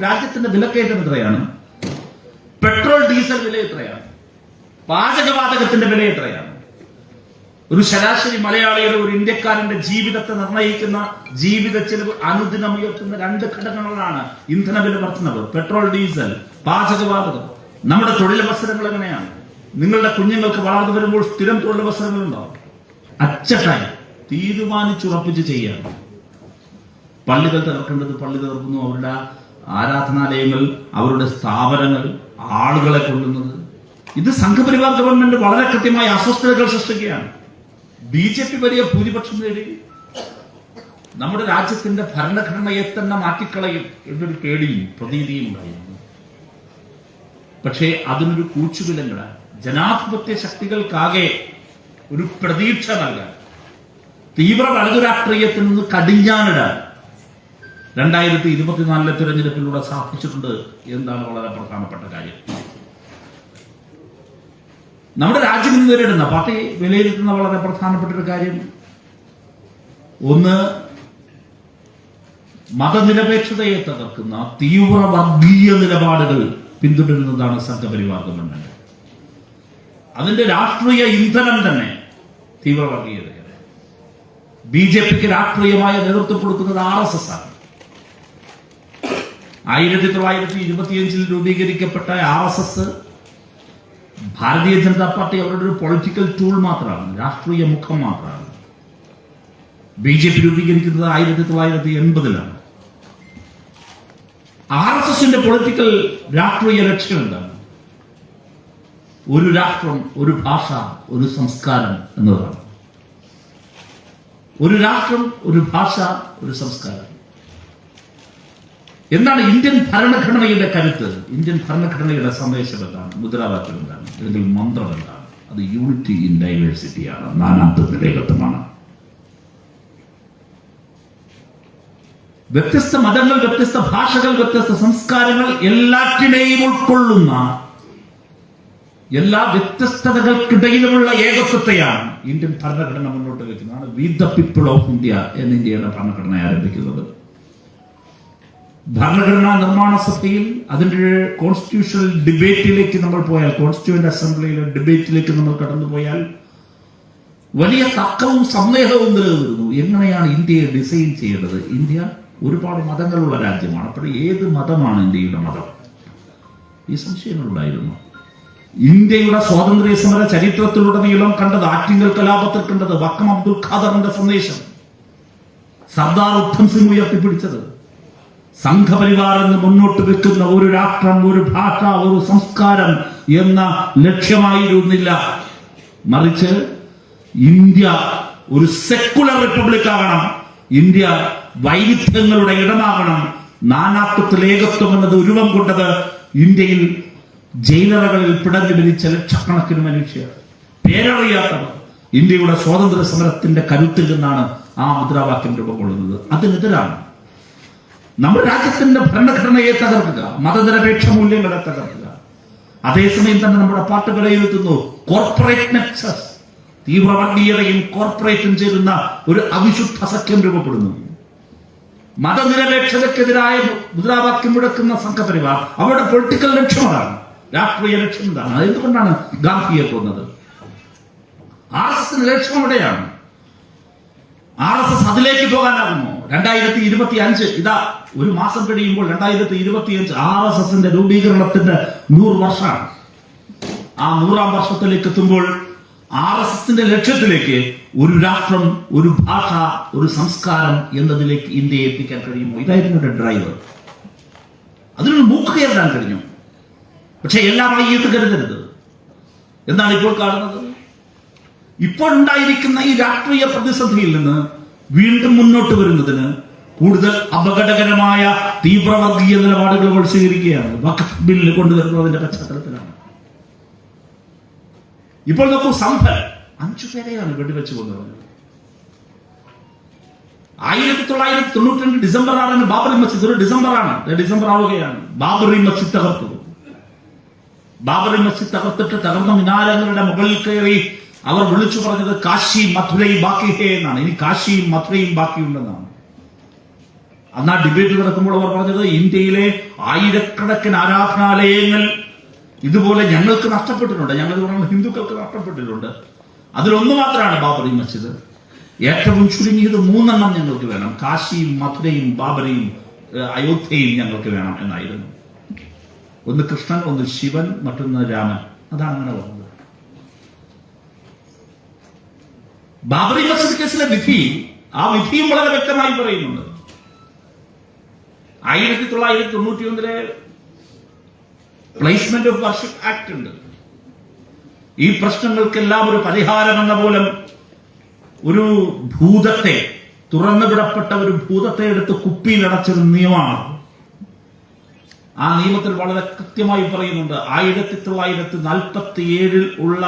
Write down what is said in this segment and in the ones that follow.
രാജ്യത്തിന്റെ വിലക്കയറ്റം എത്രയാണ്? പെട്രോൾ ഡീസൽ വില എത്രയാണ്? പാചകവാതകത്തിന്റെ വില എത്രയാണ്? ഒരു ശരാശരി മലയാളിയുടെ ഒരു ഇന്ത്യക്കാരന്റെ ജീവിതത്തെ നിർണയിക്കുന്ന ജീവിത ചെലവ് അനുദിനം ഉയർത്തുന്ന രണ്ട് ഘടകങ്ങളാണ് ഇന്ധന വില വർധനവ് പെട്രോൾ ഡീസൽ പാചകവാതകം. നമ്മുടെ തൊഴിലവസരങ്ങൾ എങ്ങനെയാണ്? നിങ്ങളുടെ കുഞ്ഞുങ്ങൾക്ക് വളർന്നു വരുമ്പോൾ സ്ഥിരം തൊഴിലവസരങ്ങളുണ്ടോ അച്ചട്ടായി തീരുമാനിച്ചുറപ്പിച്ച് ചെയ്യാണ് പള്ളികൾ തകർക്കേണ്ടത് പള്ളി തകർക്കുന്നു അവരുടെ ആരാധനാലയങ്ങൾ അവരുടെ സ്ഥാപനങ്ങൾ ആളുകളെ കൊല്ലുന്നത്. ഇത് സംഘപരിവാർ ഗവൺമെന്റ് വളരെ കൃത്യമായി അസ്വസ്ഥതകൾ സൃഷ്ടിക്കുകയാണ്. ബി ജെ പി വലിയ ഭൂരിപക്ഷം നേടി. നമ്മുടെ രാജ്യത്തിന്റെ ഭരണഘടനയെ തന്നെ മാറ്റിക്കളയും എന്നൊരു പേടിയും പ്രതീതിയും ഉണ്ടായിരുന്നു. പക്ഷേ അതിനൊരു കൂച്ചുവിലങ്ങൾ ജനാധിപത്യ ശക്തികൾക്കാകെ ഒരു പ്രതീക്ഷ നൽകാൻ തീവ്ര വലതു രാഷ്ട്രീയത്തിൽ നിന്ന് കടിഞ്ഞാനിടാൻ രണ്ടായിരത്തി ഇരുപത്തിനാലിലെ തിരഞ്ഞെടുപ്പിലൂടെ സാധിച്ചിട്ടുണ്ട് എന്നാണ് വളരെ പ്രധാനപ്പെട്ട കാര്യം. നമ്മുടെ രാജ്യം ഇന്ന് നേരിടുന്ന പാർട്ടി വിലയിരുത്തുന്ന വളരെ പ്രധാനപ്പെട്ട ഒരു കാര്യം. ഒന്ന് മതനിരപേക്ഷതയെ തകർക്കുന്ന തീവ്ര വർഗീയ നിലപാടുകൾ പിന്തുടരുന്നതാണ് സംഘപരിവാർ ഗവൺമെന്റ്. അതിന്റെ രാഷ്ട്രീയ ഇന്ധനം തന്നെ തീവ്ര വർഗീയതയാണ് ബി ജെ പിക്ക് രാഷ്ട്രീയമായ നേതൃത്വം കൊടുക്കുന്നത് ആർ എസ് എസ് ആണ്. ആയിരത്തി തൊള്ളായിരത്തി ഇരുപത്തിയഞ്ചിൽ രൂപീകരിക്കപ്പെട്ട R S S Bharatiya Janata party അവരുടെ ഒരു പൊളിറ്റിക്കൽ ടൂൾ മാത്രമാണ് രാഷ്ട്രീയ മുഖം മാത്രമാണ്. ബി ജെ പി രൂപീകരിക്കുന്നത് ആയിരത്തി തൊള്ളായിരത്തി എൺപതിലാണ്. ആർ എസ് എസിന്റെ പൊളിറ്റിക്കൽ രാഷ്ട്രീയ ലക്ഷ്യം എന്താണ്? ഒരു രാഷ്ട്രം ഒരു ഭാഷ ഒരു സംസ്കാരം എന്നതാണ്. ഒരു രാഷ്ട്രം ഒരു ഭാഷ ഒരു സംസ്കാരം. എന്താണ് ഇന്ത്യൻ ഭരണഘടനയുടെ കരുത്ത്? ഇന്ത്യൻ ഭരണഘടനയുടെ സന്ദേശം എന്താണ്? മുദ്രാവാക്യം എന്താണ്? അല്ലെങ്കിൽ മന്ത്രം എന്താണ്? അത് യൂണിറ്റി ഇൻ ഡൈവേഴ്സിറ്റിയാണ് നാനാത്വത്തിന്റെ ഏകത്വമാണ് വ്യത്യസ്ത മതങ്ങൾ വ്യത്യസ്ത ഭാഷകൾ വ്യത്യസ്ത സംസ്കാരങ്ങൾ എല്ലാറ്റിനെയും ഉൾക്കൊള്ളുന്ന എല്ലാ വ്യത്യസ്തതകൾക്കിടയിലുമുള്ള ഏകത്വത്തെയാണ് ഇന്ത്യൻ ഭരണഘടന മുന്നോട്ട് വയ്ക്കുന്നതാണ് we the people of India എന്ന് ഇന്ത്യയുടെ ഭരണഘടന ആരംഭിക്കുന്നത് ഭരണഘടനാ നിർമ്മാണ സഭയിൽ അതിന്റെ കോൺസ്റ്റിറ്റ്യൂഷണൽ ഡിബേറ്റിലേക്ക് നമ്മൾ പോയാൽ കോൺസ്റ്റിറ്റ്യൂന്റ് അസംബ്ലിയിലെ ഡിബേറ്റിലേക്ക് നമ്മൾ കടന്നുപോയാൽ വലിയ തർക്കവും സന്ദേഹവും നിലനിന്നിരുന്നു. എങ്ങനെയാണ് ഇന്ത്യയെ ഡിസൈൻ ചെയ്യേണ്ടത്? ഇന്ത്യ ഒരുപാട് മതങ്ങളുള്ള രാജ്യമാണ്. അപ്പോൾ ഏത് മതമാണ് ഇന്ത്യയുടെ മതം? ഈ സംശയങ്ങളുണ്ടായിരുന്നു. ഇന്ത്യയുടെ സ്വാതന്ത്ര്യ സമര ചരിത്രത്തിലുടനീളം കണ്ടത് ആറ്റിങ്ങൽ കലാപത്തിൽ കണ്ടത് വക്കം അബ്ദുൽ ഖാദറിന്റെ സന്ദേശം. സർദാർ ഉദ്ധം സിംഗ് ഉയർത്തിപ്പിടിച്ചത്. സംഘപരിവാർ മുന്നോട്ട് വെക്കുന്ന ഒരു രാഷ്ട്രം ഒരു ഭാഷ ഒരു സംസ്കാരം എന്ന ലക്ഷ്യമായിരുന്നില്ല. മറിച്ച് ഇന്ത്യ ഒരു സെക്കുലർ റിപ്പബ്ലിക് ആകണം ഇന്ത്യ വൈവിധ്യങ്ങളുടെ ഇടമാകണം. നാനാത്വത്തിൽ ഏകത്വം എന്നത് ഉരുവം കൊണ്ടത് ഇന്ത്യയിൽ ജയിലറകളിൽ പിടഞ്ഞു മരിച്ച ലക്ഷക്കണക്കിന് മനുഷ്യർ. പേരറിയാത്തവർ ഇന്ത്യയുടെ സ്വാതന്ത്ര്യ സമരത്തിന്റെ കരുത്തിൽ നിന്നാണ് ആ മുദ്രാവാക്യം രൂപം കൊള്ളുന്നത്. അതിനെതിരാണ് നമ്മുടെ രാജ്യത്തിന്റെ ഭരണഘടനയെ തകർക്കുക മതനിരപേക്ഷ മൂല്യങ്ങളെ തകർക്കുക. അതേസമയം തന്നെ നമ്മുടെ പാർട്ടി വിലയിരുത്തുന്നു കോർപ്പറേറ്റ് നെക്സസ് തീവ്രവർഗീയതയും കോർപ്പറേറ്റും ചേരുന്ന ഒരു അവിശുദ്ധ സഖ്യം രൂപപ്പെടുന്നു. മതനിരപേക്ഷതക്കെതിരായ മുദ്രാവാക്യം മുഴക്കുന്ന സംഘപരിവാർ അവരുടെ പൊളിറ്റിക്കൽ ലക്ഷ്യമാണ് രാഷ്ട്രീയ ലക്ഷ്യം എന്താണ് അതെന്തുകൊണ്ടാണ് ഗാന്ധിയെ കൊന്നത്? ആർ എസ് എസിന്റെ ലക്ഷ്യം എവിടെയാണ് ആർ എസ് എസ് അതിലേക്ക് പോകാനാകുമോ? രണ്ടായിരത്തി ഇരുപത്തി അഞ്ച് ഇതാ ഒരു മാസം കഴിയുമ്പോൾ രണ്ടായിരത്തി ഇരുപത്തി അഞ്ച് ആർ എസ് എസിന്റെ രൂപീകരണത്തിന്റെ നൂറ് വർഷമാണ്. ആ നൂറാം വർഷത്തിലേക്ക് എത്തുമ്പോൾ ആർ എസ് എസിന്റെ ലക്ഷ്യത്തിലേക്ക് ഒരു രാഷ്ട്രം ഒരു ഭാഷ ഒരു സംസ്കാരം എന്നതിലേക്ക് ഇന്ത്യയെ എത്തിക്കാൻ കഴിയുമോ? ഇതായിരുന്നു എന്റെ ഡ്രൈവർ അതിനൊരു മൂക്ക് കയറാൻ കഴിഞ്ഞു. പക്ഷെ എല്ലാം ആയിട്ട് കരുതരുത്. എന്താണ് ഇപ്പോൾ കാണുന്നത്? ഇപ്പോഴുണ്ടായിരിക്കുന്ന ഈ രാഷ്ട്രീയ പ്രതിസന്ധിയിൽ നിന്ന് വീണ്ടും മുന്നോട്ട് വരുന്നതിന് കൂടുതൽ അപകടകരമായ തീവ്രവർഗീയ നിലപാടുകൾ സ്വീകരിക്കുകയാണ്. വഖഫ് ബില്ല് കൊണ്ടുവരുന്നതിന്റെ പശ്ചാത്തലത്തിലാണ്. ഇപ്പോൾ നോക്കൂ സംഭൽ അഞ്ചു പേരെയാണ് വെടിവെച്ച് കൊണ്ടുവന്നത് ആയിരത്തി തൊള്ളായിരത്തി തൊണ്ണൂറ്റി രണ്ട് ഡിസംബർ ആറിന് ബാബറി മസ്ജിദ്. ഒരു ഡിസംബർ ആണ് ഡിസംബർ ആവുകയാണ് ബാബറി മസ്ജിദ് തകർത്തു. ബാബറി മസ്ജിദ് തകർത്തിട്ട് തകർന്ന മിനാരങ്ങളുടെ മുകളിൽ കയറി അവർ വിളിച്ചു പറഞ്ഞത് കാശി മഥുരയും ബാക്കി ഹേ എന്നാണ്. ഇനി കാശിയും മഥുരയും ബാക്കിയുണ്ടെന്നാണ് അന്ന് ആ ഡിബേറ്റ് നടക്കുമ്പോൾ അവർ പറഞ്ഞത് ഇന്ത്യയിലെ ആയിരക്കണക്കിന് ആരാധനാലയങ്ങൾ ഇതുപോലെ ഞങ്ങൾക്ക് നഷ്ടപ്പെട്ടിട്ടുണ്ട്. ഞങ്ങൾ പറയുന്നത് ഹിന്ദുക്കൾക്ക് നഷ്ടപ്പെട്ടിട്ടുണ്ട്. അതിലൊന്ന് മാത്രമാണ് ബാബറി മസ്ജിദ്. ഏറ്റവും ചുരുങ്ങിയത് മൂന്നെണ്ണം ഞങ്ങൾക്ക് വേണം. കാശിയും മഥുരയും ബാബരയും അയോധ്യയും ഞങ്ങൾക്ക് വേണം എന്നായിരുന്നു. ഒന്ന് കൃഷ്ണൻ ഒന്ന് ശിവൻ മറ്റൊന്ന് രാമൻ. അതാണ് അങ്ങനെ പറഞ്ഞത് ബാബറി മസ്ജിദ് കേസിലെ വിധി ആ വിധിയും വളരെ വ്യക്തമായി പറയുന്നുണ്ട്. ആയിരത്തി തൊള്ളായിരത്തി തൊണ്ണൂറ്റി ഒന്നിലെ പ്ലേസ്മെന്റ് ഓഫ് വർഷിപ്പ് ആക്ട് ഉണ്ട്. ഈ പ്രശ്നങ്ങൾക്കെല്ലാം ഒരു പരിഹാരം എന്ന പോലെ ഒരു ഭൂതത്തെ തുറന്നുവിടപ്പെട്ട ഒരു ഭൂതത്തെ എടുത്ത് കുപ്പിയിലടച്ചൊരു നിയമമാണ്. ആ നിയമത്തിൽ വളരെ കൃത്യമായി പറയുന്നുണ്ട് ആയിരത്തി തൊള്ളായിരത്തി നാൽപ്പത്തി ഏഴിൽ ഉള്ള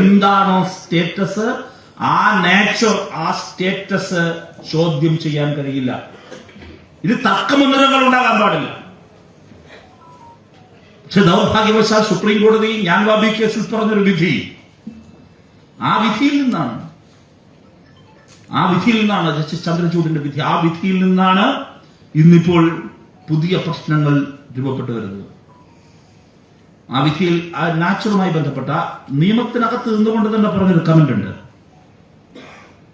എന്താണോ സ്റ്റേറ്റസ് ആ നേച്ചർ ആ സ്റ്റേറ്റസ് ചോദ്യം ചെയ്യാൻ കഴിയില്ല. ഇത് തർക്കമന്ദിരങ്ങൾ ഉണ്ടാകാൻ പാടില്ല. പക്ഷെ ദൗർഭാഗ്യവശാൽ സുപ്രീം കോടതി ഞാൻ ബാബി കേസിൽ പറഞ്ഞൊരു വിധി. ആ വിധിയിൽ നിന്നാണ്. ആ വിധിയിൽ നിന്നാണ് ജസ്റ്റിസ് ചന്ദ്രചൂഡിന്റെ വിധി. ആ വിധിയിൽ നിന്നാണ് ഇന്നിപ്പോൾ പുതിയ പ്രശ്നങ്ങൾ രൂപപ്പെട്ടു വരുന്നത്. ആ വിധിയിൽ ആ നാച്ചുറുമായി ബന്ധപ്പെട്ട നിയമത്തിനകത്ത് നിന്നുകൊണ്ട് തന്നെ പറഞ്ഞൊരു കമന്റ് ഉണ്ട്.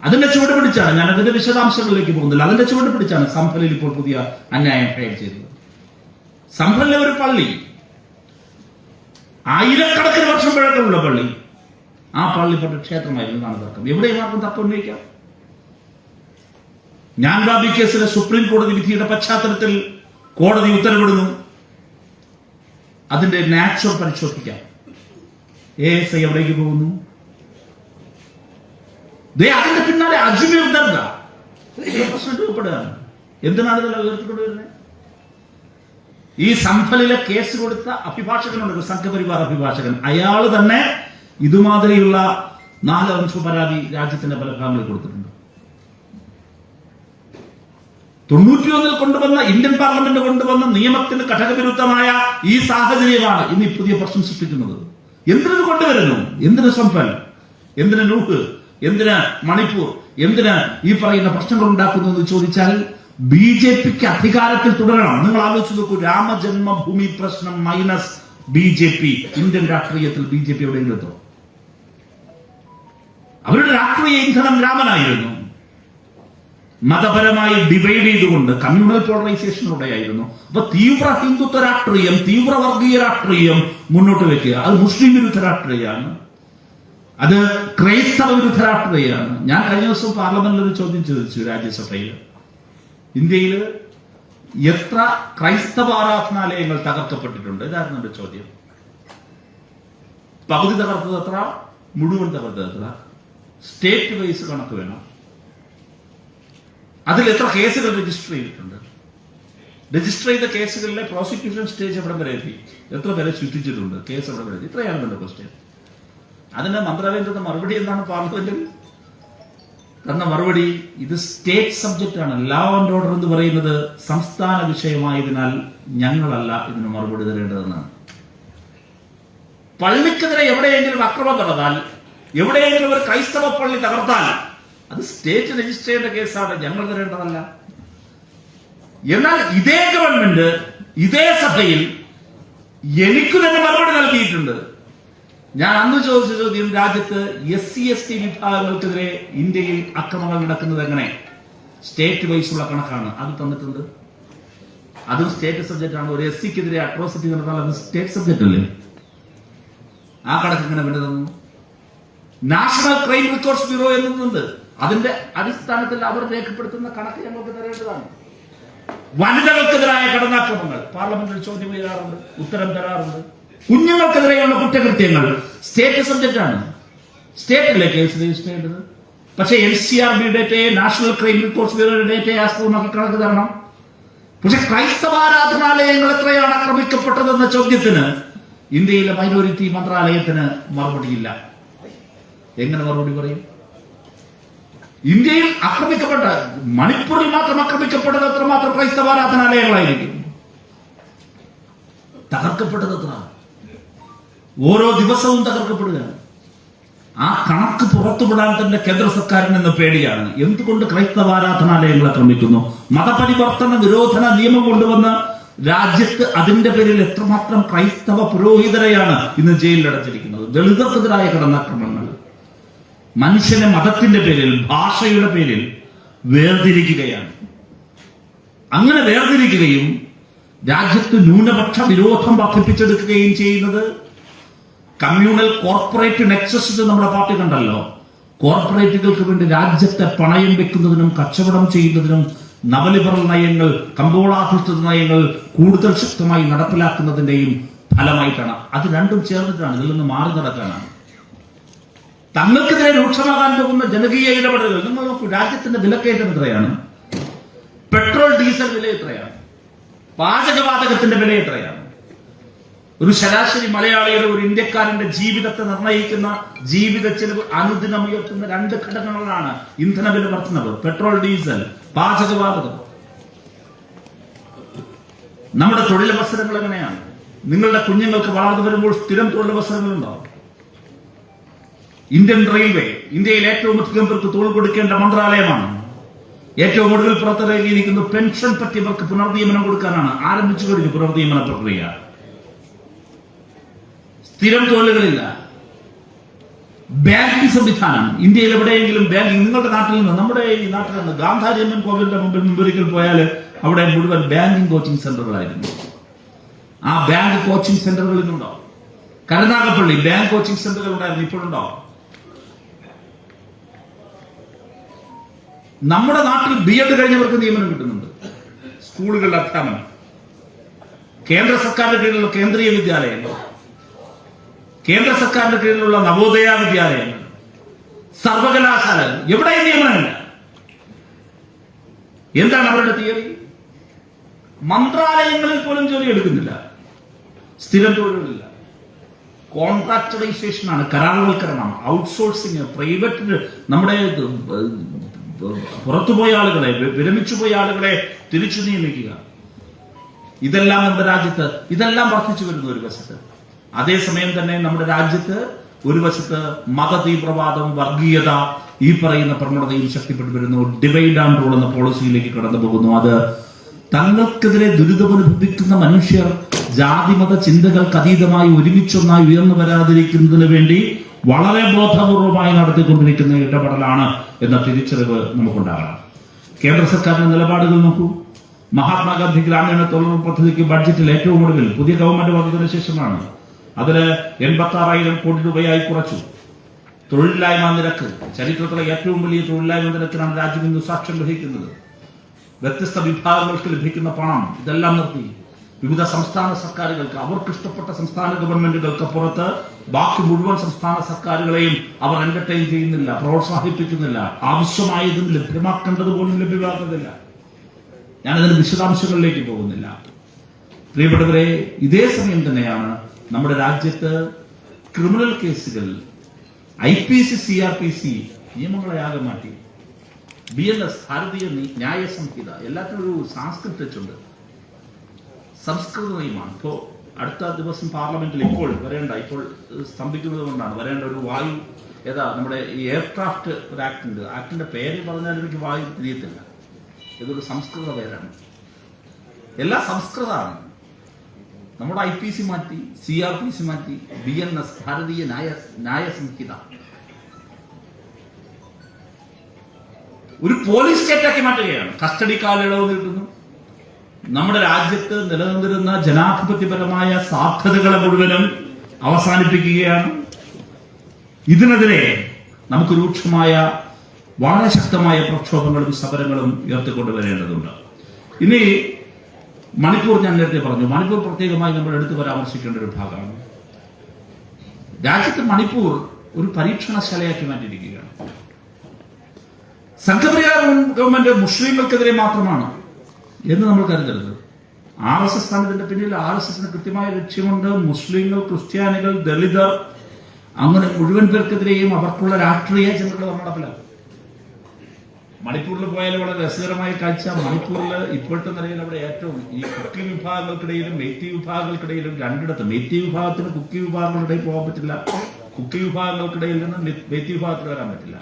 അതിന്റെ ചുവട് പിടിച്ചാണ് ഞാൻ അതിന്റെ വിശദാംശങ്ങളിലേക്ക് പോകുന്നില്ല. അതിന്റെ ചുവട് പിടിച്ചാണ് സംഭലിൽ ഇപ്പോൾ പുതിയ അന്യായം ഫയൽ ചെയ്തത്. സംഭലിലെ ഒരു പള്ളി ആയിരക്കണക്കിന് വർഷം പഴക്കമുള്ള പള്ളി ആ പള്ളിപ്പെട്ട ക്ഷേത്രമായിരുന്നു എന്നാണ് തർക്കം. എവിടെയും ആർക്കും തർക്കം ഉന്നയിക്കാം? ഞാൻ ബാബി കേസിലെ സുപ്രീം കോടതി വിധിയുടെ പശ്ചാത്തലത്തിൽ കോടതി ഉത്തരവിടുന്നു. അതിന്റെ നാച്ചുറൽ പരിശോധിക്കാം. എ എസ് ഐ എവിടേക്ക് പോകുന്നു. അതിന്റെ പിന്നാലെ അജ്മീർ ദർഗ. പ്രശ്നം രൂപപ്പെടുകയാണ്. എന്തിനാണ് ഇതെല്ലാം ഉയർത്തിക്കൊണ്ട് വരുന്നത് ഈ സംഫലിലെ കേസ് കൊടുത്ത അഭിഭാഷകനുണ്ട് സംഘപരിവാർ അഭിഭാഷകൻ. അയാൾ തന്നെ ഇതുമാതിരിയുള്ള നാല് അംശ പരാതി രാജ്യത്തിന്റെ പല ഭാഗങ്ങളിൽ കൊടുത്തിട്ടുണ്ട്. തൊണ്ണൂറ്റിയൊന്നിൽ കൊണ്ടുവന്ന ഇന്ത്യൻ പാർലമെന്റ് കൊണ്ടുവന്ന നിയമത്തിന് ഘടകവിരുദ്ധമായ ഈ സാഹചര്യമാണ് ഇന്ന് പുതിയ പ്രശ്നം സൃഷ്ടിക്കുന്നത്. എന്തിനു കൊണ്ടുവരുന്നു? എന്തിനു സംഫൽ എന്തിനു നൂഹ് എന്തിന് മണിപ്പൂർ? എന്തിനാ ഈ പറയുന്ന പ്രശ്നങ്ങൾ ഉണ്ടാക്കുന്നു ചോദിച്ചാൽ ബി ജെ പിക്ക് അധികാരത്തിൽ തുടരണം. നിങ്ങൾ ആലോചിച്ച് നോക്കൂ രാമജന്മഭൂമി പ്രശ്നം minus B J P Indian രാഷ്ട്രീയത്തിൽ ബി ജെ പി എവിടെയെങ്കിലും എത്തും അവരുടെ രാഷ്ട്രീയ ഇന്ധനം രാമനായിരുന്നു. മതപരമായി ഡിവൈഡ് ചെയ്തുകൊണ്ട് കമ്മ്യൂണൽ പോളറൈസേഷനിലൂടെ ആയിരുന്നു അപ്പൊ തീവ്ര ഹിന്ദുത്വ രാഷ്ട്രീയം തീവ്ര വർഗീയ രാഷ്ട്രീയം മുന്നോട്ട് വെക്കുക. അത് മുസ്ലിം വിരുദ്ധ രാഷ്ട്രീയമാണ്. അത് ക്രൈസ്തവ വിരുദ്ധ രാഷ്ട്രീയമാണ് ഞാൻ കഴിഞ്ഞ ദിവസം പാർലമെന്റിൽ ഒരു ചോദ്യം ചോദിച്ചു രാജ്യസഭയിൽ. ഇന്ത്യയിൽ എത്ര ക്രൈസ്തവ ആരാധനാലയങ്ങൾ തകർക്കപ്പെട്ടിട്ടുണ്ട്? ഇതായിരുന്നു എന്റെ ചോദ്യം. പകുതി തകർത്തത് എത്ര? മുഴുവൻ തകർത്തത് എത്ര? സ്റ്റേറ്റ് വൈസ് കണക്ക് വേണം. അതിൽ എത്ര കേസുകൾ രജിസ്റ്റർ ചെയ്തിട്ടുണ്ട്? രജിസ്റ്റർ ചെയ്ത കേസുകളിലെ പ്രോസിക്യൂഷൻ സ്റ്റേജ് എവിടെ വരെ എത്തി? എത്ര പേരെ ശുദ്ധിച്ചിട്ടുണ്ട് കേസ് എവിടെ വരെ എത്തി? ഇത്രയാണ് എന്റെ ക്വസ്റ്റ്യൻ. അതിന്റെ മന്ത്രാലയത്തിന്റെ മറുപടി എന്താണ് പാർലമെന്റിൽ? തന്ന മറുപടി ഇത് സ്റ്റേറ്റ് സബ്ജക്റ്റ് ആണ്. ലോ ആൻഡ് ഓർഡർ എന്ന് പറയുന്നത് സംസ്ഥാന വിഷയമായതിനാൽ ഞങ്ങളല്ല ഇതിന് മറുപടി തരേണ്ടതെന്നാണ് പള്ളിക്കെതിരെ എവിടെയെങ്കിലും അക്രമം നടന്നാൽ എവിടെയെങ്കിലും ഒരു ക്രൈസ്തവ പള്ളി തകർത്താൽ അത് സ്റ്റേറ്റ് രജിസ്റ്റർ ചെയ്യേണ്ട കേസാണ്. ഞങ്ങൾ തരേണ്ടതല്ല. എന്നാൽ ഇതേ ഗവൺമെന്റ് ഇതേ സഭയിൽ എനിക്ക് തന്നെ മറുപടി നൽകിയിട്ടുണ്ട്. ഞാൻ അന്ന് ചോദിച്ച ചോദ്യം രാജ്യത്ത് എസ് സി എസ് ടി വിഭാഗങ്ങൾക്കെതിരെ ഇന്ത്യയിൽ അക്രമങ്ങൾ നടക്കുന്നത് എങ്ങനെ? സ്റ്റേറ്റ് വൈസ് ഉള്ള കണക്കാണ്. അത് തന്നിട്ടുണ്ട്. അതും സ്റ്റേറ്റ് സബ്ജക്റ്റ് ആണ്. ഒരു എസ് സിക്കെതിരെ അട്രോസിറ്റി നടന്നാൽ അത് സ്റ്റേറ്റ് സബ്ജക്റ്റ് അല്ലേ? ആ കണക്ക് എങ്ങനെ വേണ്ടി തന്നു നാഷണൽ ക്രൈം റെക്കോർഡ്സ് ബ്യൂറോ എന്നുണ്ട് അതിന്റെ അടിസ്ഥാനത്തിൽ അവർ രേഖപ്പെടുത്തുന്ന കണക്ക് ഞങ്ങൾക്ക് തരേണ്ടതാണ്. വനിതകൾക്കെതിരായ കടന്നാക്രമങ്ങൾ. പാർലമെന്റിൽ ചോദ്യം ചെയ്യാറുണ്ട് ഉത്തരം തരാറുണ്ട്. കുഞ്ഞുങ്ങൾക്കെതിരെയുള്ള കുറ്റകൃത്യങ്ങൾ. സ്റ്റേറ്റ് സബ്ജക്റ്റ് ആണ്. സ്റ്റേറ്റിലെ കേസ് രജിസ്റ്റർ ചെയ്യേണ്ടത്? പക്ഷേ എൻ സി ആർ ബി ഡേറ്റയെ നാഷണൽ ക്രൈം റിപ്പോർട്ട്സ് ബ്യൂറോയുടെ ഡേറ്റയെ ആസ്പദമാക്കി കണക്ക് തരണം. പക്ഷെ ക്രൈസ്തവ ആരാധനാലയങ്ങൾ എത്രയാണ് ആക്രമിക്കപ്പെട്ടതെന്ന ചോദ്യത്തിന് ഇന്ത്യയിലെ മൈനോറിറ്റി മന്ത്രാലയത്തിന് മറുപടിയില്ല. എങ്ങനെ മറുപടി പറയും? ഇന്ത്യയിൽ ആക്രമിക്കപ്പെട്ട മണിപ്പൂരിൽ മാത്രം ആക്രമിക്കപ്പെട്ടത് എത്രമാത്രം ക്രൈസ്തവ ആരാധനാലയങ്ങളായിരിക്കും. തകർക്കപ്പെട്ടത് എത്ര ഓരോ ദിവസവും തകർക്കപ്പെടുകയാണ്. ആ കണക്ക് പുറത്തുവിടാൻ തന്നെ കേന്ദ്ര സർക്കാരിന് ഇന്ന് പേടിയാണ്. എന്തുകൊണ്ട് ക്രൈസ്തവ ആരാധനാലയങ്ങൾ ആക്രമിക്കുന്നു മതപരിവർത്തന നിരോധന നിയമം കൊണ്ടുവന്ന് രാജ്യത്ത് അതിന്റെ പേരിൽ എത്രമാത്രം ക്രൈസ്തവ പുരോഹിതരെയാണ് ഇന്ന് ജയിലിൽ അടച്ചിരിക്കുന്നത്? ദളിതർക്കെതിരായ കടന്നാക്രമണങ്ങൾ. മനുഷ്യനെ മതത്തിന്റെ പേരിൽ ഭാഷയുടെ പേരിൽ വേർതിരിക്കുകയാണ്. അങ്ങനെ വേർതിരിക്കുകയും രാജ്യത്ത് ന്യൂനപക്ഷ വിരോധം വർദ്ധിപ്പിച്ചെടുക്കുകയും ചെയ്യുന്നത് കമ്മ്യൂണൽ കോർപ്പറേറ്റ് നെക്സസ് നമ്മുടെ പാർട്ടി കണ്ടല്ലോ. കോർപ്പറേറ്റുകൾക്ക് വേണ്ടി രാജ്യത്തെ പണയം വെക്കുന്നതിനും കച്ചവടം ചെയ്യുന്നതിനും നവലിബറൽ നയങ്ങൾ കമ്പോളാധിഷ്ഠിത നയങ്ങൾ കൂടുതൽ ശക്തമായി നടപ്പിലാക്കുന്നതിന്റെയും ഫലമായിട്ടാണ്. അത് രണ്ടും ചേർന്നിട്ടാണ് ഇതിൽ നിന്ന് മാറി നടക്കാനാണ്. തങ്ങൾക്കെതിരെ രൂക്ഷമാകാൻ പോകുന്ന ജനകീയ ഇടപെടലുകൾ. നിങ്ങൾ നോക്കൂ രാജ്യത്തിന്റെ വിലക്കയറ്റം എത്രയാണ്? പെട്രോൾ ഡീസൽ വില എത്രയാണ്? പാചകവാതകത്തിന്റെ വില എത്രയാണ്? ഒരു ശരാശരി മലയാളിയുടെ ഒരു ഇന്ത്യക്കാരന്റെ ജീവിതത്തെ നിർണയിക്കുന്ന ജീവിത ചെലവ് അനുദിനം ഉയർത്തുന്ന രണ്ട് ഘടകങ്ങളാണ് ഇന്ധന വില വർധനവ് പെട്രോൾ ഡീസൽ പാചകവാതകം നമ്മുടെ തൊഴിലവസരങ്ങൾ എങ്ങനെയാണ്? നിങ്ങളുടെ കുഞ്ഞുങ്ങൾക്ക് വളർന്നു വരുമ്പോൾ സ്ഥിരം തൊഴിലവസരങ്ങളുണ്ടോ ഇന്ത്യൻ റെയിൽവേ ഇന്ത്യയിൽ ഏറ്റവും അധികം പേർക്ക് തൊഴിൽ കൊടുക്കേണ്ട മന്ത്രാലയമാണ്. ഏറ്റവും ഒടുവിൽ പുറത്തിറങ്ങിയിരിക്കുന്ന പെൻഷൻ പറ്റിയവർക്ക് പുനർനിയമനം കൊടുക്കാനാണ്. ആരംഭിച്ചു കഴിഞ്ഞു പുനർനിയമന പ്രക്രിയ. സ്ഥിരം തൊഴിലുകളില്ല ബാങ്ക് സംവിധാനം. ഇന്ത്യയിൽ എവിടെയെങ്കിലും ബാങ്ക് നിങ്ങളുടെ നാട്ടിൽ നിന്ന് നമ്മുടെ ഈ നാട്ടിൽ നിന്ന് ഗാന്ധാരിയമ്മൻ കോവിലിന്റെ മുമ്പിൽ മുമ്പൊരിക്കൽ പോയാൽ അവിടെ മുഴുവൻ ബാങ്കിങ് കോച്ചിങ് സെന്ററുകളായിരുന്നു. ആ ബാങ്ക് കോച്ചിങ് സെന്ററുകൾ ഇന്നുണ്ടോ കരുനാഗപ്പള്ളി ബാങ്ക് കോച്ചിങ് സെന്ററുകൾ ഉണ്ടായിരുന്നു ഇപ്പോഴുണ്ടോ? നമ്മുടെ നാട്ടിൽ ബി എഡ് കഴിഞ്ഞവർക്ക് നിയമനം കിട്ടുന്നുണ്ട്. സ്കൂളുകളുടെ അധ്യാപനം. കേന്ദ്ര സർക്കാരിന്റെ കീഴിലുള്ള കേന്ദ്രീയ വിദ്യാലയങ്ങൾ കേന്ദ്ര സർക്കാരിന്റെ കീഴിലുള്ള നവോദയ വിദ്യാലയങ്ങൾ സർവകലാശാല എവിടെ നിയമനമില്ല എന്താണ് അവരുടെ തിയറി? മന്ത്രാലയങ്ങളിൽ പോലും ജോലി എടുക്കുന്നില്ല. സ്ഥിരം തൊഴിലുകളില്ല. കോൺട്രാക്ടറൈസേഷനാണ് കരാറുവൽക്കരണം. ഔട്ട്സോഴ്സിങ് പ്രൈവറ്റ് നമ്മുടെ പുറത്തുപോയ ആളുകളെ വിരമിച്ചു പോയ ആളുകളെ തിരിച്ചു നിയമിക്കുക. ഇതെല്ലാം നമ്മുടെ രാജ്യത്ത് ഇതെല്ലാം വർദ്ധിച്ചു വരുന്നു ഒരു വശത്ത്. അതേസമയം തന്നെ നമ്മുടെ രാജ്യത്ത് ഒരു വശത്ത് മത തീവ്രവാദം വർഗീയത ഈ പറയുന്ന പ്രവണതയും ശക്തിപ്പെട്ടു വരുന്നു ഡിവൈഡ് ആൻഡ് റൂൾ എന്ന പോളിസിയിലേക്ക് കടന്നു പോകുന്നു. അത് തങ്ങൾക്കെതിരെ ദുരിതമനുഭവിക്കുന്ന മനുഷ്യർ ജാതിമത ചിന്തകൾക്ക് അതീതമായി ഒരുമിച്ചൊന്നായി ഉയർന്നു വരാതിരിക്കുന്നതിന് വേണ്ടി വളരെ ബോധപൂർവമായി നടത്തിക്കൊണ്ടിരിക്കുന്ന ഇടപെടലാണ് എന്ന തിരിച്ചറിവ് നമുക്കുണ്ടാകണം. കേന്ദ്ര സർക്കാരിന്റെ നിലപാടുകൾ നോക്കൂ. മഹാത്മാഗാന്ധി ഗ്രാമീണ തൊഴിലുറപ്പ് പദ്ധതിക്ക് ബഡ്ജറ്റിൽ ഏറ്റവും ഒടുവിൽ പുതിയ ഗവൺമെന്റ് വന്നതിന് ശേഷമാണ് അതിൽ എൺപത്തി ആറായിരം കോടി രൂപയായി കുറച്ചു. തൊഴിലില്ലായ്മ നിരക്ക്. ചരിത്രത്തിലെ ഏറ്റവും വലിയ തൊഴിലില്ലായ്മ നിരക്കിനാണ് രാജ്യം ഇന്ന് സാക്ഷ്യം വഹിക്കുന്നത്. വ്യത്യസ്ത വിഭാഗങ്ങൾക്ക് ലഭിക്കുന്ന പണം ഇതെല്ലാം നിർത്തി. വിവിധ സംസ്ഥാന സർക്കാരുകൾക്ക് അവർക്ക് ഇഷ്ടപ്പെട്ട സംസ്ഥാന ഗവൺമെന്റുകൾക്ക് പുറത്ത് ബാക്കി മുഴുവൻ സംസ്ഥാന സർക്കാരുകളെയും അവർ എന്റർടൈൻ ചെയ്യുന്നില്ല പ്രോത്സാഹിപ്പിക്കുന്നില്ല ആവശ്യമായതും ലഭ്യമാക്കേണ്ടത് പോലും ലഭ്യമാക്കുന്നില്ല. ഞാനതിന് വിശദാംശങ്ങളിലേക്ക് പോകുന്നില്ല. പ്രിയപ്പെട്ടവരെ ഇതേ സമയം തന്നെയാണ് നമ്മുടെ രാജ്യത്ത് ക്രിമിനൽ കേസുകൾ I P C C R P C നിയമങ്ങളെ ആകെ മാറ്റി. B N S Bharatiya Nyaya സംഹിത എല്ലാത്തിനും ഒരു സാംസ്കൃത് വെച്ചുണ്ട് സംസ്കൃത നിയമമാണ്. ഇപ്പോ അടുത്ത ദിവസം പാർലമെന്റിൽ ഇപ്പോൾ വരേണ്ട ഇപ്പോൾ സ്തംഭിക്കുന്നത് കൊണ്ടാണ്. വരേണ്ട ഒരു വായു ഏതാ നമ്മുടെ ഈ എയർക്രാഫ്റ്റ് ഒരു ആക്ട് ഉണ്ട്. ആക്ടിന്റെ പേര് പറഞ്ഞാൽ എനിക്ക് വായു തിരിയത്തില്ല. ഇതൊരു സംസ്കൃത പേരാണ്. എല്ലാം സംസ്കൃതമാണ്. നമ്മുടെ ഐ പി സി മാറ്റി സി ആർ പി സി മാറ്റി B N S Bharatiya Nyaya Sanhita. ഒരു പോലീസ് സ്റ്റേറ്റാക്കി മാറ്റുകയാണ്. കസ്റ്റഡി കാലയളവ് നീട്ടുന്നു. നമ്മുടെ രാജ്യത്ത് നിലനിന്നിരുന്ന ജനാധിപത്യപരമായ സാധ്യതകളെ മുഴുവനും അവസാനിപ്പിക്കുകയാണ്. ഇതിനെതിരെ നമുക്ക് രൂക്ഷമായ വളരെ ശക്തമായ പ്രക്ഷോഭങ്ങളും സമരങ്ങളും ഉയർത്തിക്കൊണ്ടുവരേണ്ടതുണ്ട്. ഇനി മണിപ്പൂർ ഞാൻ നേരത്തെ പറഞ്ഞു മണിപ്പൂർ പ്രത്യേകമായി നമ്മൾ എടുത്തു പരാമർശിക്കേണ്ട ഒരു ഭാഗമാണ്. രാജ്യത്ത് മണിപ്പൂർ ഒരു പരീക്ഷണശാലയാക്കി മാറ്റിയിരിക്കുകയാണ്. സംഘപരിവാർ ഗവൺമെന്റ് മുസ്ലിങ്ങൾക്കെതിരെ മാത്രമാണ് എന്ന് നമ്മൾ കരുതരുത്. ആർ എസ് എസ് ഇതിന്റെ പിന്നിൽ ആർ എസ് എസിന് കൃത്യമായ ലക്ഷ്യമുണ്ട്. മുസ്ലിങ്ങൾ ക്രിസ്ത്യാനികൾ ദളിതർ അങ്ങനെ മുഴുവൻ പേർക്കെതിരെയും അവർക്കുള്ള രാഷ്ട്രീയ ചിന്തകൾ നടപ്പിലാക്കും. മണിപ്പൂരിൽ പോയാൽ വളരെ രസകരമായ കാഴ്ച. മണിപ്പൂരിൽ ഇപ്പോഴത്തെ നിലയിൽ അവിടെ ഏറ്റവും ഈ കുക്കി വിഭാഗങ്ങൾക്കിടയിലും മെയ്ത്തി വിഭാഗങ്ങൾക്കിടയിലും രണ്ടിടത്ത്. മെയ്ത്തി വിഭാഗത്തിന് കുക്കി വിഭാഗങ്ങളുടെ പോകാൻ പറ്റില്ല. കുക്കി വിഭാഗങ്ങൾക്കിടയിൽ നിന്ന് ബേത്തി വിഭാഗത്തിൽ വരാൻ പറ്റില്ല.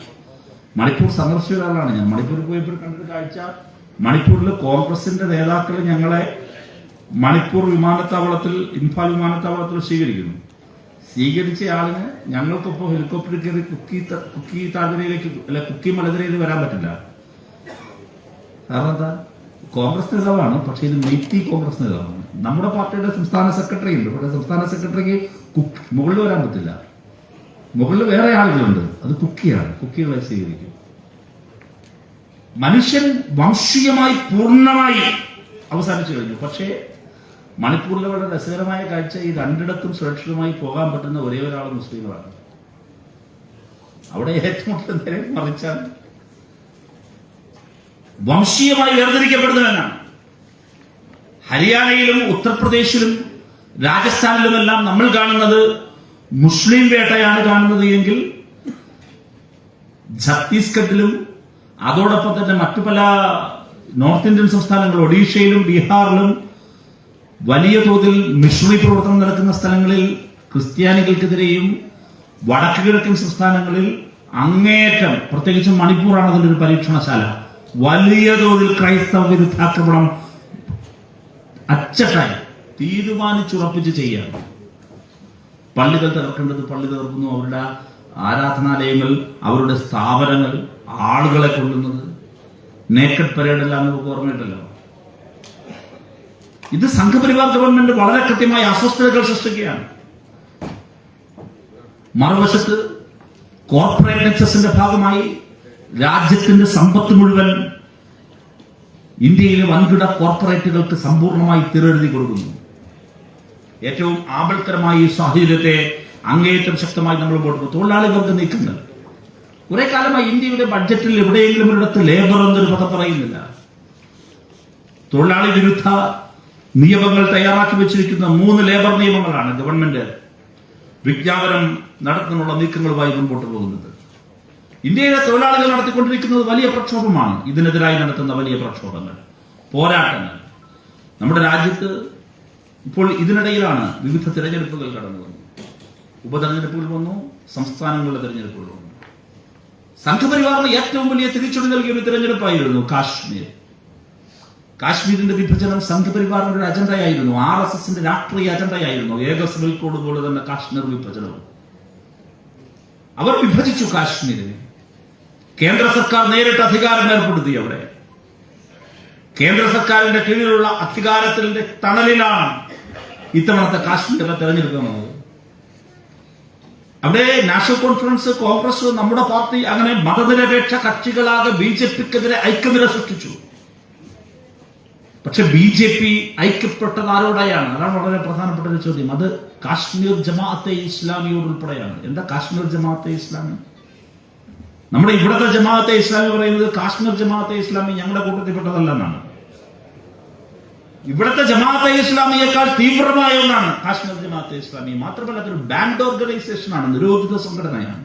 മണിപ്പൂർ സന്ദർശിച്ച ഒരാളാണ് ഞാൻ. മണിപ്പൂരിൽ പോയപ്പോൾ കണ്ടൊരു കാഴ്ച. മണിപ്പൂരിൽ കോൺഗ്രസിന്റെ നേതാക്കൾ ഞങ്ങളെ മണിപ്പൂർ വിമാനത്താവളത്തിൽ ഇംഫാൽ വിമാനത്താവളത്തിൽ സ്വീകരിക്കുന്നു. സ്വീകരിച്ച ആളിന് ഞങ്ങൾക്കൊപ്പം ഹെലികോപ്റ്ററിൽ കയറി കുക്കി കുക്കി താഴ്വരയിലേക്ക് അല്ല കുക്കി മലനിരയിൽ വരാൻ പറ്റില്ല. കാരണം എന്താ? കോൺഗ്രസ് നേതാവാണ് പക്ഷെ ഇത് മെയ്റ്റി കോൺഗ്രസ് നേതാവാണ്. നമ്മുടെ പാർട്ടിയുടെ സംസ്ഥാന സെക്രട്ടറി ഉണ്ട്. പക്ഷേ സംസ്ഥാന സെക്രട്ടറിക്ക് കുക്ക് മുകളിൽ വരാൻ പറ്റില്ല. മുകളിൽ വേറെ ആളുകളുണ്ട്. അത് കുക്കിയാണ്. കുക്കികളെ സ്വീകരിക്കും. മനുഷ്യൻ വംശീയമായി പൂർണമായി അവസാനിച്ചു കഴിഞ്ഞു. പക്ഷേ മണിപ്പൂരിലെ വളരെ രസകരമായ കാഴ്ച ഈ രണ്ടിടത്തും സുരക്ഷിതമായി പോകാൻ പറ്റുന്ന ഒരേ ഒരാൾ മുസ്ലിങ്ങളാണ്. അവിടെ ഏറ്റവും കൂടുതൽ നേരെ മറിച്ചാൽ വംശീയമായി വേർതിരിക്കപ്പെടുന്നവനാണ്. ഹരിയാനയിലും ഉത്തർപ്രദേശിലും രാജസ്ഥാനിലുമെല്ലാം നമ്മൾ കാണുന്നത് മുസ്ലിം വേട്ടയാണ് കാണുന്നത് എങ്കിൽ ഛത്തീസ്ഗഡിലും അതോടൊപ്പം തന്നെ മറ്റു പല നോർത്ത് ഇന്ത്യൻ സംസ്ഥാനങ്ങളും ഒഡീഷയിലും ബീഹാറിലും വലിയ തോതിൽ മിഷണറി പ്രവർത്തനം നടക്കുന്ന സ്ഥലങ്ങളിൽ ക്രിസ്ത്യാനികൾക്കെതിരെയും വടക്ക് കിഴക്കൻ സംസ്ഥാനങ്ങളിൽ അങ്ങേറ്റം പ്രത്യേകിച്ചും മണിപ്പൂറാണ് അതിന്റെ ഒരു പരീക്ഷണശാല. വലിയ തോതിൽ ക്രൈസ്തവ വിരുദ്ധാക്രമണം അച്ചട്ടായി തീരുമാനിച്ചുറപ്പിച്ച് ചെയ്യാണ് പള്ളികൾ തകർക്കേണ്ടത് പള്ളി തകർക്കുന്നു അവരുടെ ആരാധനാലയങ്ങൾ അവരുടെ സ്ഥാപനങ്ങൾ ആളുകളെ കൊല്ലുന്നത്. നേക്കഡ് പരേഡെല്ലാം നമുക്ക് ഓർമ്മയിട്ടല്ലോ ഇത് സംഘപരിവാർ ഗവൺമെന്റ് വളരെ കൃത്യമായ അസ്വസ്ഥതകൾ സൃഷ്ടിക്കുകയാണ്. മറുവശത്ത് കോർപ്പറേറ്റ് നെക്സസിന്റെ ഭാഗമായി രാജ്യത്തിന്റെ സമ്പത്ത് മുഴുവൻ ഇന്ത്യയിലെ വൻകിട കോർപ്പറേറ്റുകൾക്ക് സമ്പൂർണമായി തിരെഴുതി കൊടുക്കുന്നു. ഏറ്റവും ആപൽക്കരമായ ഈ സാഹചര്യത്തെ അങ്ങേയറ്റം ശക്തമായി നമ്മൾ കൊടുക്കുന്നു. തൊഴിലാളി വർഗ നീക്കങ്ങൾ. കുറെ കാലമായി ഇന്ത്യയുടെ ബഡ്ജറ്റിൽ എവിടെയെങ്കിലും ഒരിടത്ത് ലേബർ എന്നൊരു പദം പറയുന്നില്ല. തൊഴിലാളി വിരുദ്ധ നിയമങ്ങൾ തയ്യാറാക്കി വെച്ചിരിക്കുന്ന മൂന്ന് ലേബർ നിയമങ്ങളാണ് ഗവൺമെന്റ് വിജ്ഞാപനം നടത്തുന്നുള്ള നീക്കങ്ങളുമായി മുമ്പോട്ട് പോകുന്നത്. ഇന്ത്യയിലെ തൊഴിലാളികൾ നടത്തിക്കൊണ്ടിരിക്കുന്നത് വലിയ പ്രക്ഷോഭമാണ്. ഇതിനെതിരായി നടത്തുന്ന വലിയ പ്രക്ഷോഭങ്ങൾ പോരാട്ടങ്ങൾ. നമ്മുടെ രാജ്യത്ത് ഇപ്പോൾ ഇതിനിടയിലാണ് വിവിധ തിരഞ്ഞെടുപ്പുകൾ കടന്നു വന്നു ഉപതെരഞ്ഞെടുപ്പുകൾ വന്നു സംസ്ഥാനങ്ങളുടെ തിരഞ്ഞെടുപ്പുകൾ വന്നു. സംഘപരിവാറിന് ഏറ്റവും വലിയ തിരിച്ചടി നൽകിയ ഒരു തിരഞ്ഞെടുപ്പായിരുന്നു കാശ്മീർ. കാശ്മീരിന്റെ വിഭജനം സംഘപരിവാറിന്റെ ഒരു അജണ്ടയായിരുന്നു. ആർ എസ് എസിന്റെ രാഷ്ട്രീയ അജണ്ടയായിരുന്നു. ഏക സിവിൽ കോഡ് പോലെ തന്നെ കാശ്മീർ വിഭജനവും. അവർ വിഭജിച്ചു കാശ്മീരിനെ. കേന്ദ്ര സർക്കാർ നേരിട്ട് അധികാരം ഏർപ്പെടുത്തി അവിടെ. കേന്ദ്ര സർക്കാരിന്റെ കീഴിലുള്ള അധികാരത്തിന്റെ തണലിലാണ് ഇത്തവണത്തെ കാശ്മീരിലെ തെരഞ്ഞെടുപ്പ് വന്നത്. അവിടെ നാഷണൽ കോൺഫറൻസ് കോൺഗ്രസ് നമ്മുടെ പാർട്ടി അങ്ങനെ മതനിരപേക്ഷ കക്ഷികളാകെ ബി ജെ പിക്കെതിരെ ഐക്യനിര സൃഷ്ടിച്ചു. പക്ഷെ ബി ജെ പി ഐക്യപ്പെട്ടത് ആരോടെയാണ്? അതാണ് വളരെ പ്രധാനപ്പെട്ട ഒരു ചോദ്യം. അത് കാശ്മീർ ജമാഅത്തെ ഇസ്ലാമിയോട് ഉൾപ്പെടെയാണ് എന്താ കാശ്മീർ ജമാഅത്തെ ഇസ്ലാമി? നമ്മുടെ ഇവിടുത്തെ ജമാഅത്തെ ഇസ്ലാമി പറയുന്നത് കാശ്മീർ ജമാഅത്തെ ഇസ്ലാമി ഞങ്ങളുടെ കൂട്ടത്തിൽപ്പെട്ടതല്ല എന്നാണ് ഇവിടുത്തെ ജമാഅത്തെ ഇസ്ലാമിയേക്കാൾ തീവ്രമായ ഒന്നാണ് കാശ്മീർ ജമാഅത്തെ ഇസ്ലാമി. മാത്രമല്ല അതൊരു ബാൻഡ് ഓർഗനൈസേഷൻ ആണ് നിരോധിത സംഘടനയാണ്.